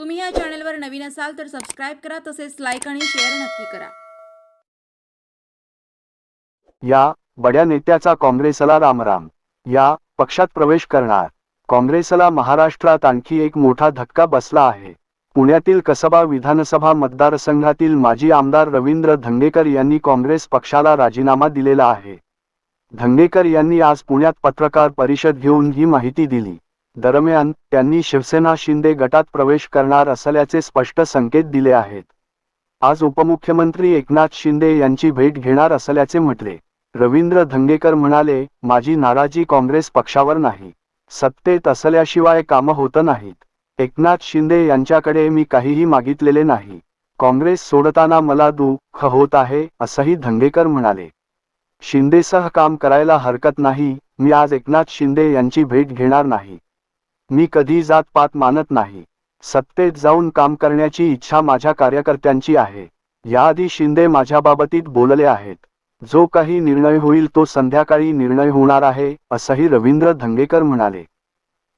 तुम्ही या चॅनलवर नवीन असाल तर सबस्क्राईब करा तसेच लाईक आणि शेअर नक्की करा. या बड्या नेत्याचा काँग्रेसला रामराम. या पक्षात प्रवेश करणार. काँग्रेसला महाराष्ट्रात आणखी एक मोठा धक्का बसला आहे. पुण्यातील कसबा विधानसभा मतदारसंघातील माजी आमदार रवींद्र धंगेकर यांनी काँग्रेस पक्षाला राजीनामा दिलेला आहे. धंगेकर यांनी आज पुण्यात पत्रकार परिषद घेऊन ही माहिती दिली. दरम्यान त्यांनी शिवसेना शिंदे गटात प्रवेश करणार असल्याचे स्पष्ट संकेत दिले आहेत. आज उपमुख्यमंत्री एकनाथ शिंदे यांची भेट घेणार असल्याचे म्हटले. रवींद्र धंगेकर म्हणाले माझी नाराजी काँग्रेस पक्षावर नाही. सत्तेत असल्याशिवाय कामं होत नाहीत. एकनाथ शिंदे यांच्याकडे मी काहीही मागितलेले नाही. काँग्रेस सोडताना मला दुःख होत आहे असंही धंगेकर म्हणाले. शिंदेसह काम करायला हरकत नाही. मी आज एकनाथ शिंदे यांची भेट घेणार नाही. मी कधी जात पात मानत नाही. सत्तेत जाऊन काम करण्याची इच्छा माझ्या कार्यकर्त्यांची आहे. याआधी शिंदे माझ्याबाबतीत बोलले आहेत. जो काही निर्णय होईल तो संध्याकाळी निर्णय होणार आहे असंही रवींद्र धंगेकर म्हणाले.